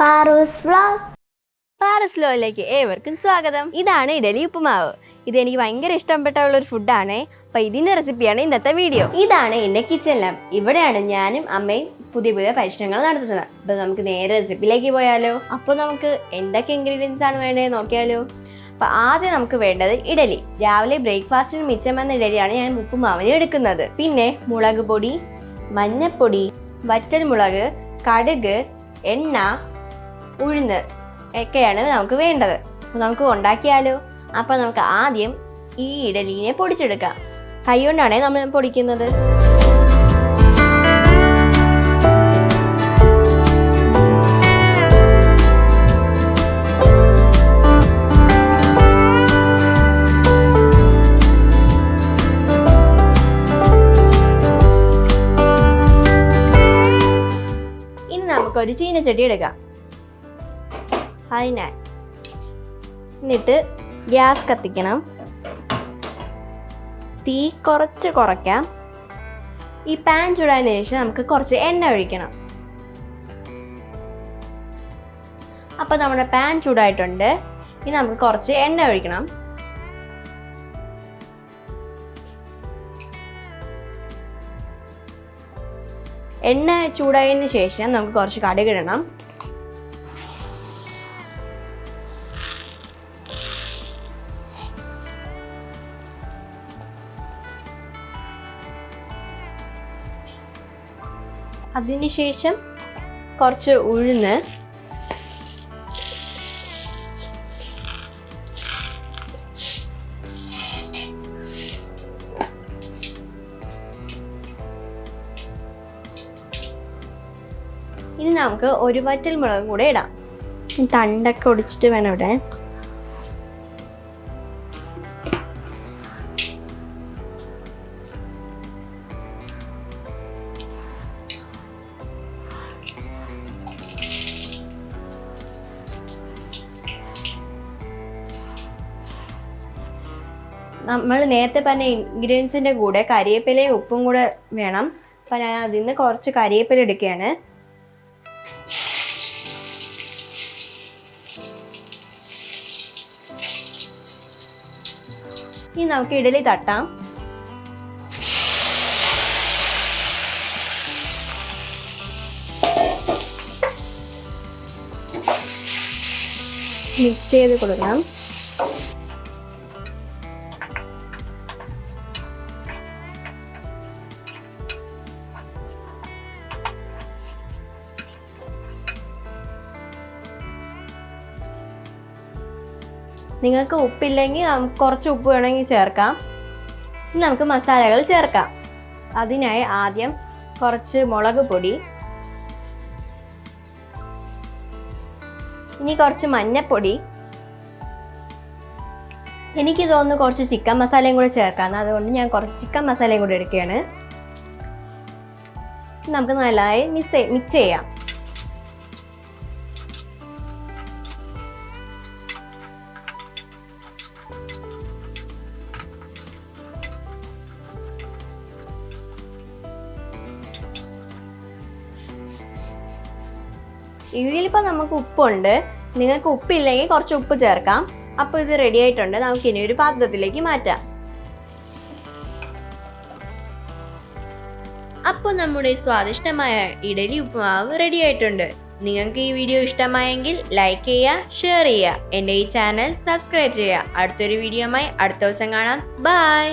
പാറൂസ് vlog പാറസ്ലോയിലേക്ക് ഏവർക്കും സ്വാഗതം. ഇതാണ് ഇഡലി ഉപ്പുമാവ്. ഇത് എനിക്ക് ഭയങ്കര ഇഷ്ടപ്പെട്ട ഒരു ഫുഡാണ് അപ്പൊ ഇതിന്റെ റെസിപ്പിയാണ് ഇന്നത്തെ വീഡിയോ ഇതാണ് എന്റെ കിച്ചൺ ലാബ് ഇവിടെയാണ് ഞാനും അമ്മയും പുതിയ പുതിയ പരീക്ഷണങ്ങൾ നടത്തുന്നത്. അപ്പൊ നമുക്ക് നേരെ റെസിപ്പിയിലേക്ക് പോയാലോ? അപ്പോൾ നമുക്ക് എന്തൊക്കെ ഇൻഗ്രീഡിയൻസ് ആണ് വേണ്ടത് നോക്കിയാലോ? അപ്പൊ ആദ്യം നമുക്ക് വേണ്ടത് ഇഡലി. രാവിലെ ബ്രേക്ക്ഫാസ്റ്റിന് മിച്ചം വന്ന ഇഡലിയാണ് ഞാൻ ഉപ്പുമാവിന് എടുക്കുന്നത്. പിന്നെ മുളക് പൊടി മഞ്ഞപ്പൊടി വറ്റൽ മുളക് കടുക് എണ്ണ ഉഴുന്ന് ഒക്കെയാണ് നമുക്ക് വേണ്ടത്. നമുക്ക് ഉണ്ടാക്കിയാലോ? അപ്പോൾ നമുക്ക് ആദ്യം ഈ ഇഡലിനെ പൊടിച്ചെടുക്കാം. കൈ കൊണ്ടാണേ നമ്മൾ പൊടിക്കുന്നത്. നമുക്കൊരു ചീനച്ചട്ടി എടുക്കാം. അതിനായി എന്നിട്ട് ഗ്യാസ് കത്തിക്കണം. തീ കുറച്ച് കുറയ്ക്കാം. ഈ പാൻ ചൂടായതിനു ശേഷം നമുക്ക് കുറച്ച് എണ്ണ ഒഴിക്കണം. അപ്പോൾ നമ്മുടെ പാൻ ചൂടായിട്ടുണ്ട്. ഇനി നമുക്ക് കുറച്ച് എണ്ണ ഒഴിക്കണം. എണ്ണ ചൂടായതിനു ശേഷം നമുക്ക് കുറച്ച് കടുക് അതിനുശേഷം കുറച്ച് ഉഴുന്ന് ഇനി നമുക്ക് ഒരു വറ്റൽ മുളക് കൂടെ ഇടാം. തണ്ടൊക്കെ ഒടിച്ചിട്ട് വേണം ഇടാൻ നമ്മൾ നേരത്തെ പറഞ്ഞ ഇൻഗ്രീഡിയൻസിന്റെ കൂടെ കരിയേപ്പിലയും ഉപ്പും കൂടെ വേണം. അപ്പം ഞാൻ അതിൽ നിന്ന് കുറച്ച് കരിയേപ്പില എടുക്കുകയാണ്. ഇനി നമുക്ക് ഇഡലി തട്ടാം. മിക്സ് ചെയ്ത് കൊടുക്കണം. നിങ്ങൾക്ക് ഉപ്പില്ലെങ്കിൽ കുറച്ച് ഉപ്പ് വേണമെങ്കിൽ ചേർക്കാം. നമുക്ക് മസാലകൾ ചേർക്കാം. അതിനായി ആദ്യം കുറച്ച് മുളക് പൊടി. ഇനി കുറച്ച് മഞ്ഞപ്പൊടി. എനിക്ക് തോന്നുന്നു കുറച്ച് ചിക്കൻ മസാലയും കൂടെ ചേർക്കാം. അതുകൊണ്ട് ഞാൻ കുറച്ച് ചിക്കൻ മസാലയും കൂടെ എടുക്കുകയാണ്. നമുക്ക് നല്ലതായി മിക്സ് മിക്സ് ചെയ്യാം. ഇതിലിപ്പോൾ നമുക്ക് ഉപ്പുണ്ട്. നിങ്ങൾക്ക് ഉപ്പില്ലെങ്കിൽ കുറച്ച് ഉപ്പ് ചേർക്കാം. അപ്പോൾ ഇത് റെഡി ആയിട്ടുണ്ട്. നമുക്ക് ഇനി ഒരു പാത്രത്തിലേക്ക് മാറ്റാം. അപ്പോൾ നമ്മുടെ സ്വാദിഷ്ടമായ ഇഡലി ഉപ്പുമാവ് റെഡി ആയിട്ടുണ്ട്. നിങ്ങൾക്ക് ഈ വീഡിയോ ഇഷ്ടമായെങ്കിൽ ലൈക്ക് ചെയ്യുക ഷെയർ ചെയ്യുക. എന്റെ ഈ ചാനൽ സബ്സ്ക്രൈബ് ചെയ്യുക. അടുത്തൊരു വീഡിയോ ആയി അടുത്ത ദിവസം കാണാം. ബൈ